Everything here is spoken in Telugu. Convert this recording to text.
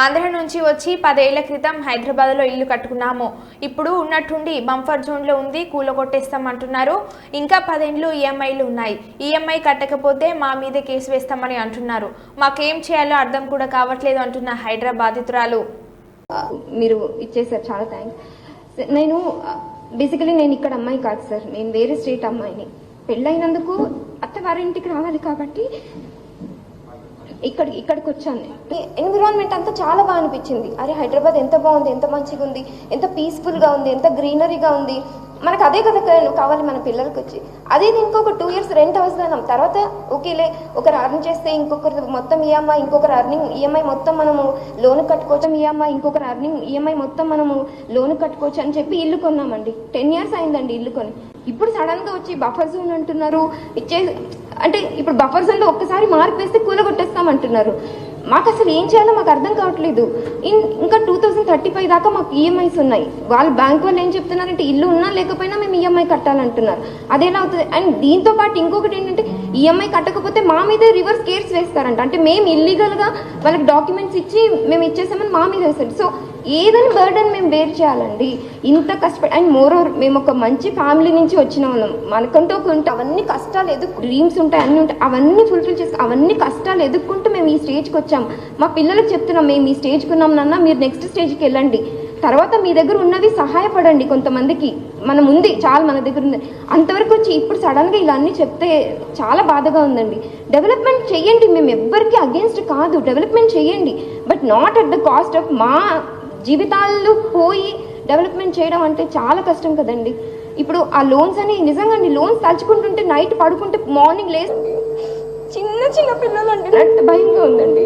ఆంధ్ర నుంచి వచ్చి పదేళ్ళ క్రితం హైదరాబాద్లో ఇల్లు కట్టుకున్నాము. ఇప్పుడు ఉన్నట్టుండి బంఫర్ జోన్లో ఉంది కూలగొట్టేస్తామంటున్నారు. ఇంకా పదేండ్లు ఈఎంఐలు ఉన్నాయి. ఈఎంఐ కట్టకపోతే మా మీదే కేసు వేస్తామని అంటున్నారు. మాకేం చేయాలో అర్థం కూడా కావట్లేదు అంటున్న హైదరాబాద్ బాధితురాలు. మీరు ఇచ్చేసారు చాలా థ్యాంక్స్ నేను బేసికలీ నేను ఇక్కడ అమ్మాయి కాదు సార్. నేను వేరే స్టేట్ అమ్మాయిని. పెళ్ళైనందుకు అత్తవారింటికి రావాలి కాబట్టి ఇక్కడ ఇక్కడికి వచ్చాను ఎన్విరాన్మెంట్ అంతా చాలా బాగా అనిపించింది. అరే హైదరాబాద్ ఎంత బాగుంది ఎంత మంచిగా ఉంది ఎంత పీస్ఫుల్గా ఉంది ఎంత గ్రీనరీగా ఉంది. మనకు అదే కదా కావాలి మన పిల్లలకి వచ్చి. అదే ఇంకొక టూ ఇయర్స్ రెంట్ అవసరం. తర్వాత ఓకేలే ఒకరు అర్న్ చేస్తే ఇంకొకరు మొత్తం ఈఎంఐ ఇంకొకరు అర్నింగ్ ఈఎంఐ మొత్తం మనము లోన్ కట్టుకోవచ్చు ఈఎంఐ ఇంకొకరు అర్నింగ్ ఈఎంఐ మొత్తం మనము లోన్ కట్టుకోవచ్చు అని చెప్పి ఇల్లు కొన్నామండి. టెన్ ఇయర్స్ అయిందండి ఇల్లు కొని. ఇప్పుడు సడన్గా వచ్చి బఫర్ జోన్ అంటున్నారు. ఇచ్చే అంటే ఇప్పుడు బఫర్ జోన్లో ఒక్కసారి మార్పు వేస్తే కూలగొట్టేస్తామంటున్నారు. మాకు అసలు ఏం చేయాలో మాకు అర్థం కావట్లేదు. ఇన్- ఇంకా టూ థౌసండ్ థర్టీ ఫైవ్ దాకా మాకు ఈఎంఐస్ ఉన్నాయి. వాళ్ళు బ్యాంక్ వాళ్ళు ఏం చెప్తున్నారంటే ఇల్లు ఉన్నా లేకపోయినా మేము ఈఎంఐ కట్టాలంటున్నారు. అదేలా అవుతుంది అండ్ దీంతో పాటు ఇంకొకటి ఏంటంటే ఈఎంఐ కట్టకపోతే మా మీదే రివర్స్ కేర్స్ వేస్తారంట. అంటే మేము ఇల్లీగల్గా వాళ్ళకి డాక్యుమెంట్స్ ఇచ్చి మేము ఇచ్చేసామని మా మీద వేస్తారు. సో ఏదైనా బర్డన్ మేము బేర్ చేయాలండి. ఇంత కష్టపడి అండ్ మోర్ ఓవర్ మేము ఒక మంచి ఫ్యామిలీ నుంచి వచ్చిన వాళ్ళం. మనకంటూ ఒక ఉంటే అవన్నీ కష్టాలు ఎదుర్కొ డ్రీమ్స్ ఉంటాయి అన్నీ ఉంటాయి అవన్నీ ఫుల్ఫిల్ చేసి అవన్నీ కష్టాలు ఎదుర్కొంటూ మేము ఈ స్టేజ్కి వచ్చాం. మా పిల్లలకు చెప్తున్నాం మేము ఈ స్టేజ్కి ఉన్నాం నాన్న మీరు నెక్స్ట్ స్టేజ్కి వెళ్ళండి. తర్వాత మీ దగ్గర ఉన్నవి సహాయపడండి కొంతమందికి. మనం ఉంది చాలా మన దగ్గర ఉంది. అంతవరకు వచ్చి ఇప్పుడు సడన్గా ఇలా అన్నీ చెప్తే చాలా బాధగా ఉందండి. డెవలప్మెంట్ చేయండి మేము ఎవ్వరికి అగేన్స్ట్ కాదు. డెవలప్మెంట్ చేయండి. But not at the cost of మా జీవితాలు పోయి డెవలప్మెంట్ చేయడం అంటే చాలా కష్టం కదండి. ఇప్పుడు ఆ లోన్స్ అని నిజంగా లోన్స్ తలుచుకుంటుంటే నైట్ పడుకుంటే మార్నింగ్ లేసి చిన్న చిన్న పిల్లలు అంటే భయంగా ఉందండి.